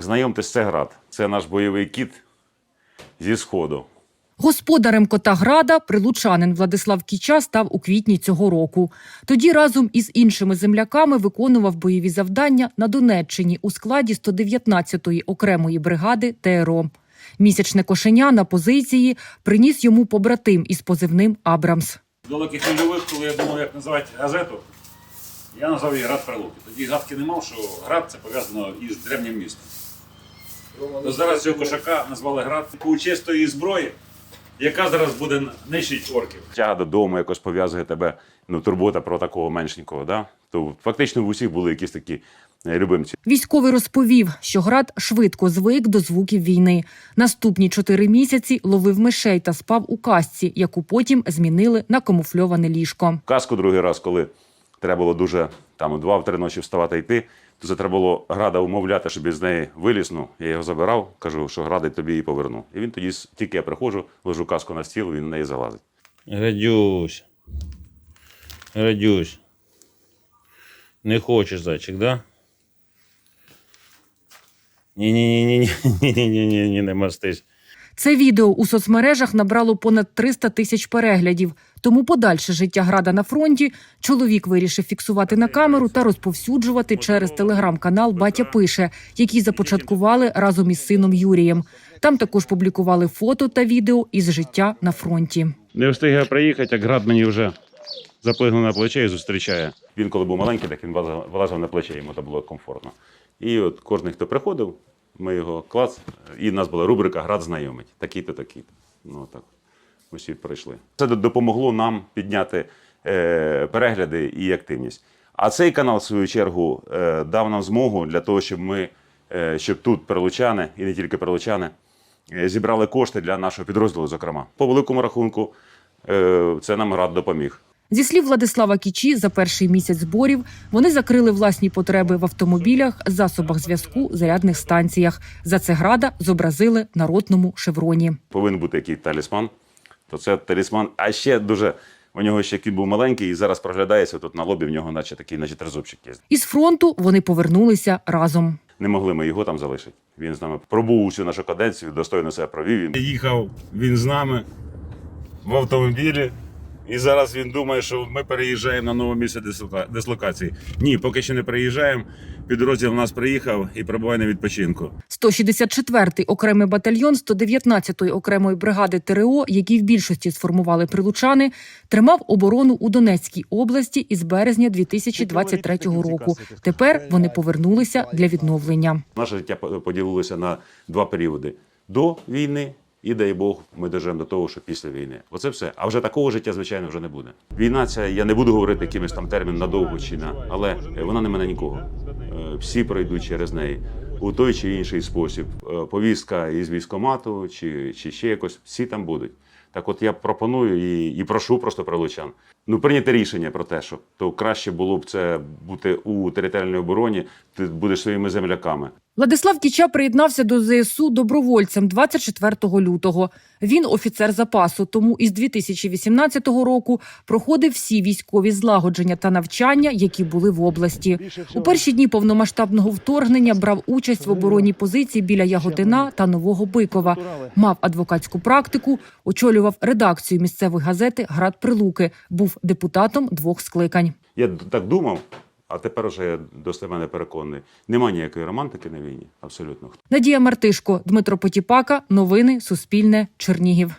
Знайомтесь, це град. Це наш бойовий кіт зі сходу. Господарем кота Града прилучанин Владислав Кіча став у квітні цього року. Тоді разом із іншими земляками виконував бойові завдання на Донеччині у складі 119-ї окремої бригади ТРО. Місячне кошеня на позиції приніс йому побратим із позивним Абрамс. З далеких нульових, коли я думав, як називати газету, я назвав її Град Прилуки. Тоді гадки не мав, що град це пов'язано із древнім містом. То зараз цього кошака назвали град чистої зброї, яка зараз буде нищити орків. Тяга додому якось пов'язує тебе, ну, турбота про такого меншенького. Да? То фактично в усіх були якісь такі е, любимці. Військовий розповів, що град швидко звик до звуків війни. Наступні чотири місяці ловив мишей та спав у касці, яку потім змінили на камуфльоване ліжко. Казку другий раз, коли треба було дуже там два-три ночі вставати йти, то це треба було града умовляти, щоб із неї виліз. Ну, я його забирав, кажу, що гради тобі її поверну. І він тоді, тільки я приходжу, ложу каску на стіл, він в неї залазить. Градюсь. Градюсь. Не хочеш, зайчик, да? Ні-ні-ні-ні-ні-ні-ні-ні, не мастись. Це відео у соцмережах набрало понад 300 тисяч переглядів. Тому подальше життя града на фронті чоловік вирішив фіксувати на камеру та розповсюджувати через телеграм-канал Батя пише, який започаткували разом із сином Юрієм. Там також публікували фото та відео із життя на фронті. Не встиг я приїхати, як град мені вже заплигнув на плече і зустрічає. Він, коли був маленький, так він вилазив на плече, йому це було комфортно. І от кожен, хто приходив, ми його клац, і в нас була рубрика Град знайомить. Такий-то, такий-то. Ну так. Усі прийшли. Це допомогло нам підняти е, перегляди і активність. А цей канал, в свою чергу, е, дав нам змогу для того, щоб ми, е, щоб тут прилучани, і не тільки прилучани, е, зібрали кошти для нашого підрозділу, зокрема. По великому рахунку, е, це нам град допоміг. Зі слів Владислава Кічі, за перший місяць зборів вони закрили власні потреби в автомобілях, засобах зв'язку, зарядних станціях. За це града зобразили на ротному шевроні. Повинен бути якийсь талісман, то це талісман. А ще дуже у нього ще кіт був маленький, і зараз проглядається тут на лобі. В нього, наче такий, наче тризубчик є. Із фронту вони повернулися разом. Не могли ми його там залишити. Він з нами пробув усю нашу каденцію, достойно себе провів. Він Їхав він з нами в автомобілі. І зараз він думає, що ми переїжджаємо на нове місце дислока- дислокації. Ні, поки що не переїжджаємо. Підрозділ у нас приїхав і перебуває на відпочинку. 164-й окремий батальйон 119-ї окремої бригади ТРО, які в більшості сформували прилучани, тримав оборону у Донецькій області із березня 2023 року. Тепер вони повернулися для відновлення. Наше життя по- поділилося на два періоди: до війни і, дай Бог, ми доживемо до того, що після війни. Оце все. А вже такого життя, звичайно, вже не буде. Війна ця, я не буду говорити якимось там термін надовго чи на, але е, вона не мене нікого. Е, Всі пройдуть через неї у той чи інший спосіб. Е, Повістка із військомату чи, чи ще якось, всі там будуть. Так от я пропоную і, і прошу просто прилучан. Ну, прийняти рішення про те, що то краще було б це бути у територіальній обороні, ти будеш своїми земляками. Владислав Кіча приєднався до ЗСУ добровольцем 24 лютого. Він офіцер запасу, тому із 2018 року проходив всі військові злагодження та навчання, які були в області. У перші дні повномасштабного вторгнення брав участь в обороні позицій біля Яготина та Нового Бикова. Мав адвокатську практику, очолював редакцію місцевої газети Град Прилуки. Був депутатом двох скликань. Я так думав, а тепер вже я до мене переконаний. Нема ніякої романтики на війні. Абсолютно. Надія Мартишко, Дмитро Потіпака. Новини Суспільне. Чернігів.